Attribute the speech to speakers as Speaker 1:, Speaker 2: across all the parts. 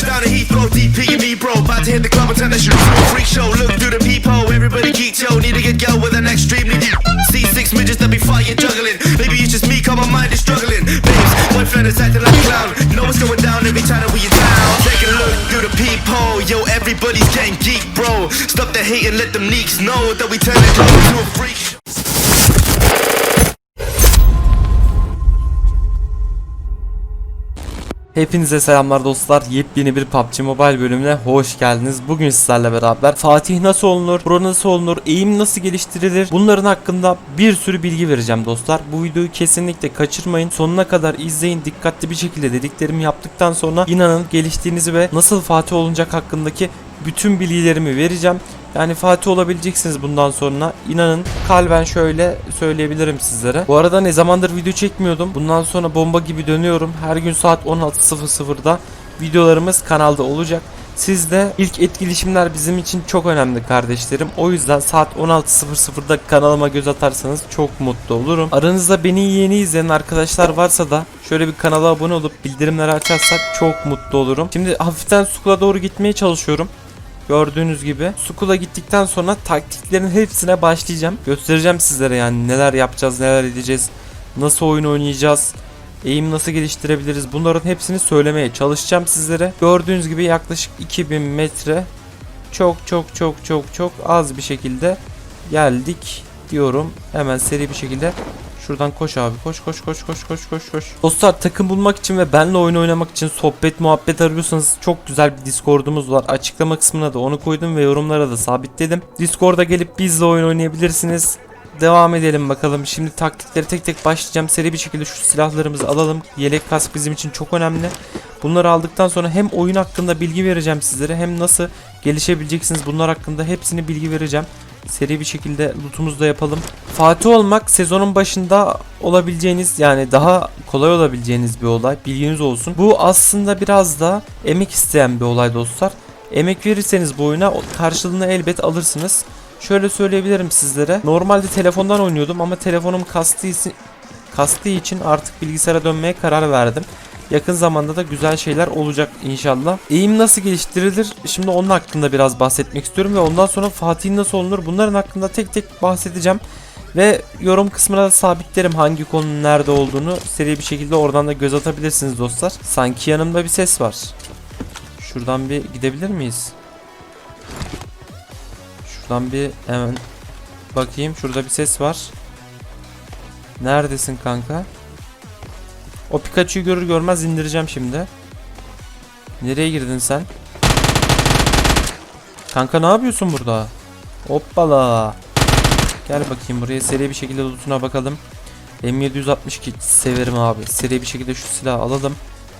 Speaker 1: Touchdown to Heathrow, DP and me, bro. About to hit the club and turn that shit into a freak show. Look through the peephole, everybody geek, yo. Need to get go with an extremely deep. See six midgets that be fighting, juggling. Maybe it's just me, cause my mind is struggling. Babes, boyfriend is acting like a clown. Know what's going down every time that we in town. Take a look through the peephole, yo. Everybody's getting geek, bro. Stop the hate and let them leaks know that we turn club into a freak show.
Speaker 2: Hepinize selamlar dostlar. Yepyeni bir PUBG Mobile bölümüne hoş geldiniz. Bugün sizlerle beraber Fatih nasıl olunur, Pro nasıl olunur, eğim nasıl geliştirilir bunların hakkında bir sürü bilgi vereceğim dostlar. Bu videoyu kesinlikle kaçırmayın. Sonuna kadar izleyin. Dikkatli bir şekilde dediklerimi yaptıktan sonra inanın geliştiğinizi ve nasıl Fatih olunacak hakkındaki bütün bilgilerimi vereceğim. Yani Fatih olabileceksiniz bundan sonra. İnanın kalben şöyle söyleyebilirim sizlere. Bu arada ne zamandır video çekmiyordum. Bundan sonra bomba gibi dönüyorum. Her gün saat 16.00'da videolarımız kanalda olacak. Siz de ilk etkileşimler bizim için çok önemli kardeşlerim. O yüzden saat 16.00'da kanalıma göz atarsanız çok mutlu olurum. Aranızda beni yeni izleyen arkadaşlar varsa da şöyle bir kanala abone olup bildirimleri açarsak çok mutlu olurum. Şimdi hafiften Sukula doğru gitmeye çalışıyorum. Gördüğünüz gibi Sukula gittikten sonra taktiklerin hepsine başlayacağım. Göstereceğim sizlere yani neler yapacağız, neler edeceğiz, nasıl oyun oynayacağız, eğim nasıl geliştirebiliriz bunların hepsini söylemeye çalışacağım sizlere. Gördüğünüz gibi yaklaşık 2000 metre çok çok çok çok çok az bir şekilde geldik diyorum. Hemen seri bir şekilde Şuradan koş abi. Koş koş koş koş koş koş koş. Dostlar takım bulmak için ve benle oyun oynamak için sohbet muhabbet arıyorsanız çok güzel bir Discord'umuz var. Açıklama kısmına da onu koydum ve yorumlara da sabitledim. Discord'a gelip bizle oyun oynayabilirsiniz. Devam edelim bakalım. Şimdi taktikleri tek tek başlayacağım. Seri bir şekilde şu silahlarımızı alalım. Yelek kask bizim için çok önemli. Bunları aldıktan sonra hem oyun hakkında bilgi vereceğim sizlere hem nasıl gelişebileceksiniz bunlar hakkında hepsini bilgi vereceğim. Seri bir şekilde lootumuzu da yapalım. Fatih olmak sezonun başında olabileceğiniz yani daha kolay olabileceğiniz bir olay. Bilginiz olsun. Bu aslında biraz da emek isteyen bir olay dostlar. Emek verirseniz bu oyuna karşılığını elbet alırsınız. Şöyle söyleyebilirim sizlere. Normalde telefondan oynuyordum ama telefonum kastığı için, için artık bilgisayara dönmeye karar verdim. Yakın zamanda da güzel şeyler olacak inşallah. Eğim nasıl geliştirilir? Şimdi onun hakkında biraz bahsetmek istiyorum ve ondan sonra Fatih nasıl olunur? Bunların hakkında tek tek bahsedeceğim. Ve yorum kısmına da sabitlerim hangi konunun nerede olduğunu. Seri bir şekilde oradan da göz atabilirsiniz dostlar. Sanki yanımda bir ses var. Şuradan bir gidebilir miyiz? Şuradan bir hemen bakayım. Şurada bir ses var. Neredesin kanka? O Pikachu'yu görür görmez indireceğim şimdi. Nereye girdin sen? Kanka ne yapıyorsun burada? Hoppala. Gel bakayım buraya seri bir şekilde lootuna bakalım. M762 severim abi. Seri bir şekilde şu silahı alalım.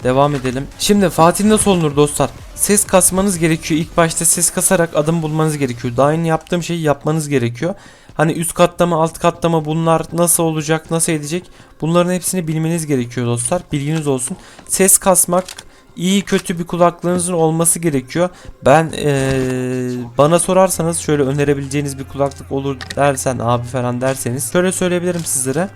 Speaker 2: Devam edelim. Şimdi Fatih nasıl olunur dostlar? Ses kasmanız gerekiyor. İlk başta ses kasarak adım bulmanız gerekiyor. Daha yeni yaptığım şeyi yapmanız gerekiyor. Hani üst katta mı alt katta mı bunlar nasıl olacak nasıl edecek bunların hepsini bilmeniz gerekiyor dostlar. Bilginiz olsun. Ses kasmak iyi kötü bir kulaklığınızın olması gerekiyor. Ben eee, bana sorarsanız şöyle önerebileceğiniz bir kulaklık olur dersen abi falan derseniz şöyle söyleyebilirim sizlere.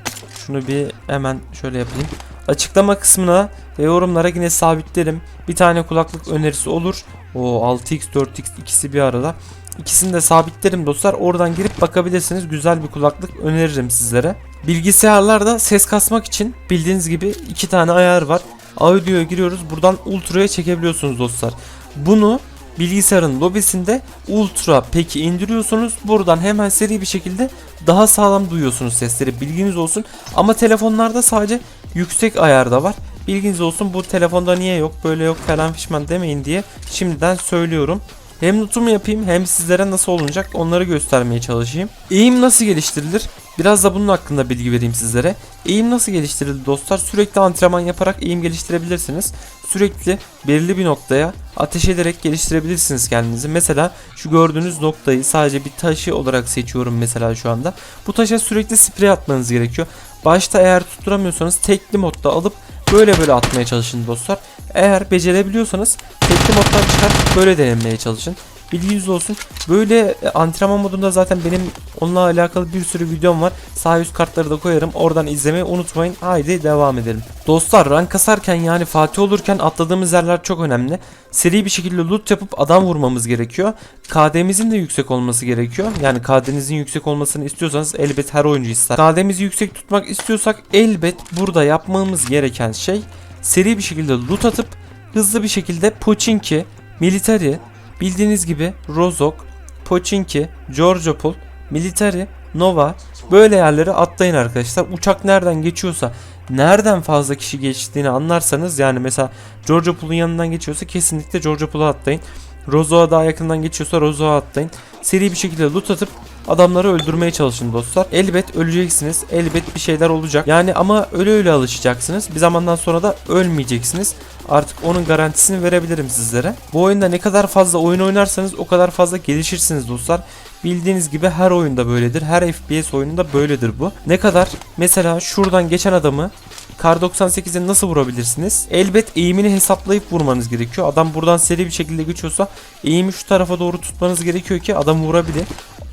Speaker 2: Şunu bir hemen şöyle yapayım. Açıklama kısmına ve yorumlara yine sabitlerim. Bir tane kulaklık önerisi olur. O 6x 4x ikisi bir arada. İkisini de sabitlerim dostlar. Oradan girip bakabilirsiniz. Güzel bir kulaklık öneririm sizlere. Bilgisayarlarda ses kasmak için bildiğiniz gibi iki tane ayar var. Audio'ya giriyoruz. Buradan ultra'ya çekebiliyorsunuz dostlar. Bunu bilgisayarın lobisinde ultra peki indiriyorsunuz. Buradan hemen seri bir şekilde daha sağlam duyuyorsunuz sesleri. Bilginiz olsun. Ama telefonlarda sadece yüksek ayarda var. Bilginiz olsun bu telefonda niye yok böyle yok falan fişman demeyin diye şimdiden söylüyorum. Hem notumu yapayım hem sizlere nasıl olunacak onları göstermeye çalışayım. Eğim nasıl geliştirilir? Biraz da bunun hakkında bilgi vereyim sizlere. Eğim nasıl geliştirilir dostlar? Sürekli antrenman yaparak eğim geliştirebilirsiniz. Sürekli belirli bir noktaya ateş ederek geliştirebilirsiniz kendinizi. Mesela şu gördüğünüz noktayı sadece bir taşı olarak seçiyorum mesela şu anda. Bu taşa sürekli sprey atmanız gerekiyor. Başta eğer tutturamıyorsanız tekli modda alıp böyle böyle atmaya çalışın dostlar. Eğer becerebiliyorsanız tekli moddan çıkartıp böyle denemeye çalışın. Bilginiz olsun. Böyle e, antrenman modunda zaten benim onunla alakalı bir sürü videom var. Sağ üst kartları da koyarım. Oradan izlemeyi unutmayın. Haydi devam edelim. Dostlar rank kasarken yani Fatih olurken atladığımız yerler çok önemli. Seri bir şekilde loot yapıp adam vurmamız gerekiyor. KD'mizin de yüksek olması gerekiyor. Yani KD'nizin yüksek olmasını istiyorsanız elbet her oyuncu ister. KD'mizi yüksek tutmak istiyorsak elbet burada yapmamız gereken şey seri bir şekilde loot atıp hızlı bir şekilde Pochinki, Military, bildiğiniz gibi Rozok, Pochinki, Georgiopol, Military, Nova böyle yerlere atlayın arkadaşlar. Uçak nereden geçiyorsa nereden fazla kişi geçtiğini anlarsanız yani mesela Georgiopol'un yanından geçiyorsa kesinlikle Georgiopol'a atlayın. Rozo'a daha yakından geçiyorsa Rozo'a atlayın. Seri bir şekilde loot atıp adamları öldürmeye çalışın dostlar. Elbet öleceksiniz. Elbet bir şeyler olacak. Yani ama öyle öyle alışacaksınız. Bir zamandan sonra da ölmeyeceksiniz. Artık onun garantisini verebilirim sizlere. Bu oyunda ne kadar fazla oyun oynarsanız o kadar fazla gelişirsiniz dostlar. Bildiğiniz gibi her oyunda böyledir. Her FPS oyununda böyledir bu. Ne kadar mesela şuradan geçen adamı Kar 98'e nasıl vurabilirsiniz? Elbet eğimini hesaplayıp vurmanız gerekiyor. Adam buradan seri bir şekilde geçiyorsa eğimi şu tarafa doğru tutmanız gerekiyor ki adam vurabilir.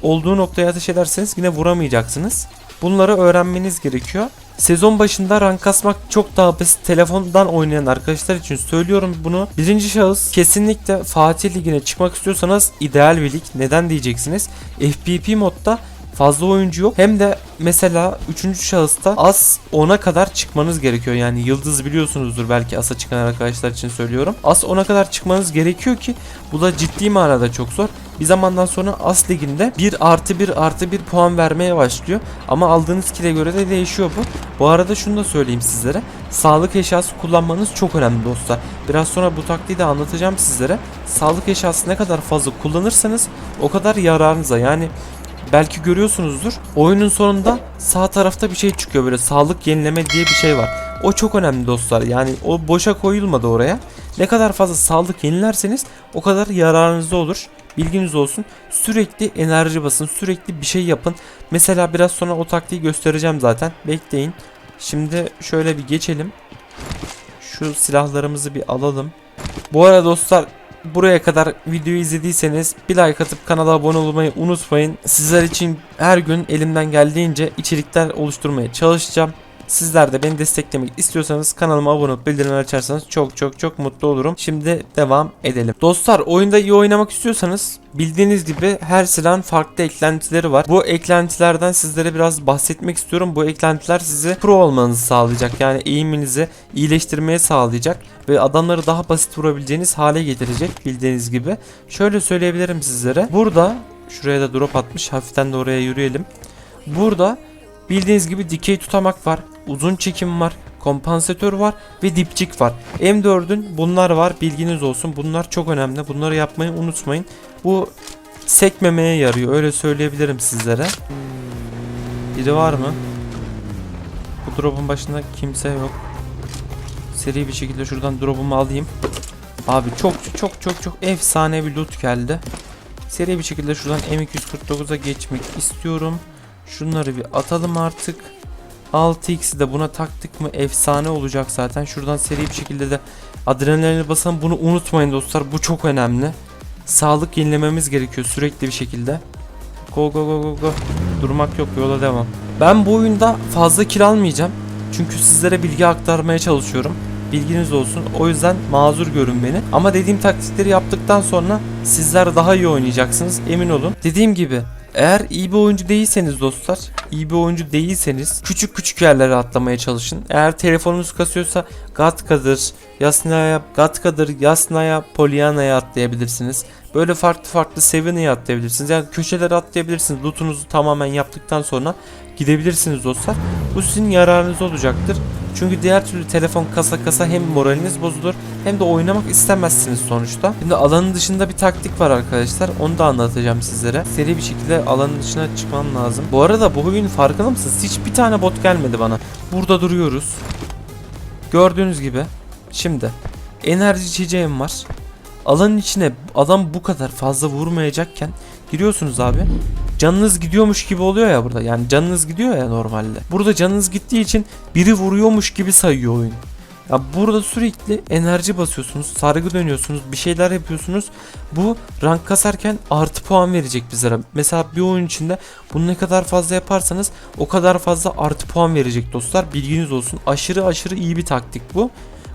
Speaker 2: Olduğu noktaya ateş ederseniz yine vuramayacaksınız. Bunları öğrenmeniz gerekiyor. Sezon başında rank kasmak çok daha basit. Telefondan oynayan arkadaşlar için söylüyorum bunu. Birinci şahıs kesinlikle Fatih Ligi'ne çıkmak istiyorsanız ideal bir lig. Neden diyeceksiniz? FPP modda fazla oyuncu yok. Hem de mesela 3. şahısta as 10'a kadar çıkmanız gerekiyor. Yani yıldız biliyorsunuzdur belki asa çıkan arkadaşlar için söylüyorum. As 10'a kadar çıkmanız gerekiyor ki bu da ciddi manada çok zor. Bir zamandan sonra as liginde 1 artı 1 artı 1 puan vermeye başlıyor. Ama aldığınız kile göre de değişiyor bu. Bu arada şunu da söyleyeyim sizlere. Sağlık eşyası kullanmanız çok önemli dostlar. Biraz sonra bu taktiği de anlatacağım sizlere. Sağlık eşyası ne kadar fazla kullanırsanız o kadar yararınıza. Yani belki görüyorsunuzdur. Oyunun sonunda sağ tarafta bir şey çıkıyor böyle sağlık yenileme diye bir şey var. O çok önemli dostlar. Yani o boşa koyulmadı oraya. Ne kadar fazla sağlık yenilerseniz o kadar yararınızda olur. Bilginiz olsun. Sürekli enerji basın, sürekli bir şey yapın. Mesela biraz sonra o taktiği göstereceğim zaten. Bekleyin. Şimdi şöyle bir geçelim. Şu silahlarımızı bir alalım. Bu arada dostlar buraya kadar videoyu izlediyseniz bir like atıp kanala abone olmayı unutmayın. Sizler için her gün elimden geldiğince içerikler oluşturmaya çalışacağım. Sizler de beni desteklemek istiyorsanız kanalıma abone olup bildirimleri açarsanız çok çok çok mutlu olurum. Şimdi devam edelim. Dostlar oyunda iyi oynamak istiyorsanız bildiğiniz gibi her silahın farklı eklentileri var. Bu eklentilerden sizlere biraz bahsetmek istiyorum. Bu eklentiler sizi pro olmanızı sağlayacak. Yani eğiminizi iyileştirmeye sağlayacak ve adamları daha basit vurabileceğiniz hale getirecek bildiğiniz gibi. Şöyle söyleyebilirim sizlere. Burada şuraya da drop atmış. Hafiften de oraya yürüyelim. Burada bildiğiniz gibi dikey tutamak var. Uzun çekim var. Kompansatör var ve dipçik var. M4'ün bunlar var bilginiz olsun. Bunlar çok önemli. Bunları yapmayı unutmayın. Bu sekmemeye yarıyor. Öyle söyleyebilirim sizlere. Biri var mı? Bu drop'un başında kimse yok. Seri bir şekilde şuradan drop'umu alayım. Abi çok çok çok çok efsane bir loot geldi. Seri bir şekilde şuradan M249'a geçmek istiyorum. Şunları bir atalım artık. 6x'i de buna taktık mı efsane olacak zaten. Şuradan seri bir şekilde de adrenalini basalım. Bunu unutmayın dostlar. Bu çok önemli. Sağlık yenilememiz gerekiyor sürekli bir şekilde. Go go go go go. Durmak yok yola devam. Ben bu oyunda fazla kill almayacağım. Çünkü sizlere bilgi aktarmaya çalışıyorum. Bilginiz olsun. O yüzden mazur görün beni. Ama dediğim taktikleri yaptıktan sonra sizler daha iyi oynayacaksınız. Emin olun. Dediğim gibi eğer iyi bir oyuncu değilseniz dostlar, iyi bir oyuncu değilseniz küçük küçük yerlere atlamaya çalışın. Eğer telefonunuz kasıyorsa Gatka'dır, Yasnaya, Gatka'dır, Yasnaya, Polyana'ya atlayabilirsiniz. Böyle farklı farklı Sevena'ya atlayabilirsiniz. Yani köşelere atlayabilirsiniz. Lootunuzu tamamen yaptıktan sonra gidebilirsiniz dostlar. Bu sizin yararınız olacaktır. Çünkü diğer türlü telefon kasa kasa hem moraliniz bozulur hem de oynamak istemezsiniz sonuçta. Şimdi alanın dışında bir taktik var arkadaşlar. Onu da anlatacağım sizlere. Seri bir şekilde alanın dışına çıkmam lazım. Bu arada bu oyun farkında mısınız? Hiçbir tane bot gelmedi bana. Burada duruyoruz. Gördüğünüz gibi. Şimdi enerji içeceğim var. Alanın içine adam bu kadar fazla vurmayacakken giriyorsunuz abi. Canınız gidiyormuş gibi oluyor ya burada. Yani canınız gidiyor ya normalde. Burada canınız gittiği için biri vuruyormuş gibi sayıyor oyun. Ya burada sürekli enerji basıyorsunuz, sargı dönüyorsunuz, bir şeyler yapıyorsunuz. Bu rank kasarken artı puan verecek bizlere. Mesela bir oyun içinde bunu ne kadar fazla yaparsanız o kadar fazla artı puan verecek dostlar. Bilginiz olsun. Aşırı aşırı iyi bir taktik bu.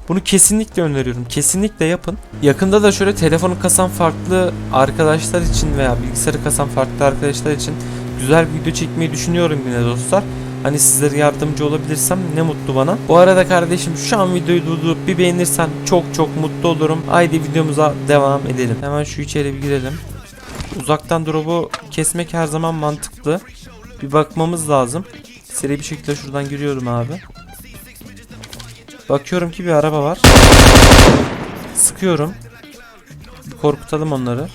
Speaker 2: Bunu kesinlikle öneriyorum. Kesinlikle yapın. Yakında da şöyle telefonu kasan farklı arkadaşlar için veya bilgisayarı kasan farklı arkadaşlar için güzel bir video çekmeyi düşünüyorum yine dostlar. Hani sizlere yardımcı olabilirsem ne mutlu bana. Bu arada kardeşim şu an videoyu durdurup bir beğenirsen çok çok mutlu olurum. Haydi videomuza devam edelim. Hemen şu içeri bir girelim. Uzaktan drop'u kesmek her zaman mantıklı. Bir bakmamız lazım. Seri bir şekilde şuradan giriyorum abi. Bakıyorum ki bir araba var. Sıkıyorum. Bir korkutalım onları.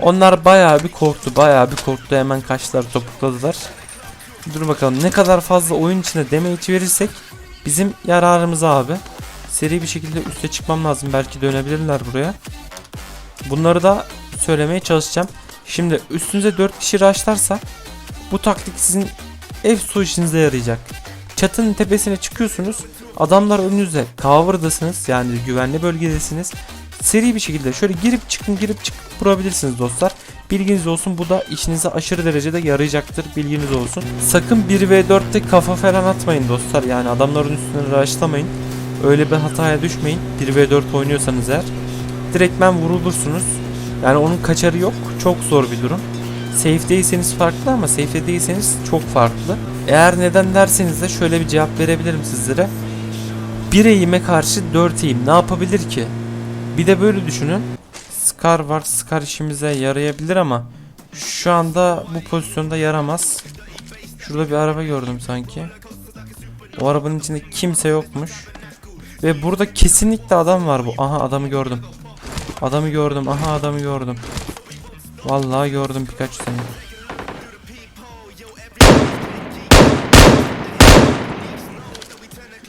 Speaker 2: Onlar bayağı bir korktu, bayağı bir korktu. Hemen kaçtılar, topukladılar. Dur bakalım ne kadar fazla oyun içinde damage verirsek bizim yararımıza abi. Seri bir şekilde üste çıkmam lazım. Belki dönebilirler buraya. Bunları da söylemeye çalışacağım. Şimdi üstünüze 4 kişi rushlarsa bu taktik sizin ev su işinize yarayacak. Çatının tepesine çıkıyorsunuz. Adamlar önünüzde cover'dasınız yani güvenli bölgedesiniz. Seri bir şekilde şöyle girip çıkın girip çıkıp vurabilirsiniz dostlar. Bilginiz olsun bu da işinize aşırı derecede yarayacaktır bilginiz olsun. Sakın 1v4'te kafa falan atmayın dostlar yani adamların üstüne rushlamayın. Öyle bir hataya düşmeyin 1v4 oynuyorsanız eğer. Direktmen vurulursunuz. Yani onun kaçarı yok çok zor bir durum. Safe değilseniz farklı ama safe değilseniz çok farklı. Eğer neden derseniz de şöyle bir cevap verebilirim sizlere. Bir eğime karşı 4 eğim ne yapabilir ki? Bir de böyle düşünün. Scar var. Scar işimize yarayabilir ama şu anda bu pozisyonda yaramaz. Şurada bir araba gördüm sanki. O arabanın içinde kimse yokmuş. Ve burada kesinlikle adam var bu. Aha adamı gördüm. Adamı gördüm. Aha adamı gördüm. Vallahi gördüm birkaç sene.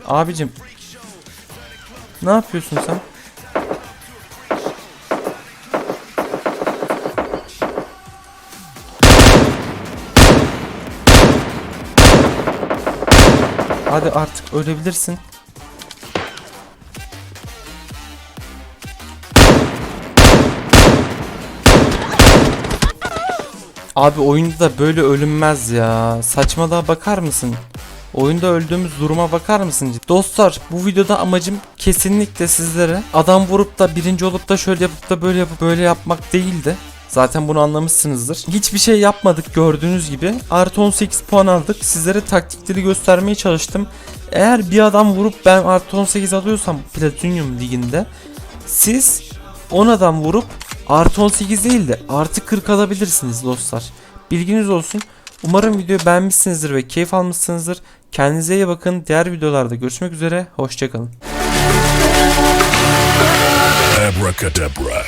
Speaker 2: Abicim. Ne yapıyorsun sen? Hadi artık ölebilirsin. Abi oyunda da böyle ölünmez ya. Saçmalığa bakar mısın? Oyunda öldüğümüz duruma bakar mısın? Dostlar bu videoda amacım kesinlikle sizlere adam vurup da birinci olup da şöyle yapıp da böyle yapıp böyle yapmak değildi. Zaten bunu anlamışsınızdır. Hiçbir şey yapmadık gördüğünüz gibi. Artı 18 puan aldık. Sizlere taktikleri göstermeye çalıştım. Eğer bir adam vurup ben artı 18 alıyorsam Platinum liginde siz 10 adam vurup artı 18 değil de artı 40 alabilirsiniz dostlar. Bilginiz olsun. Umarım videoyu beğenmişsinizdir ve keyif almışsınızdır. Kendinize iyi bakın. Diğer videolarda görüşmek üzere. Hoşçakalın.
Speaker 3: Abracadabra.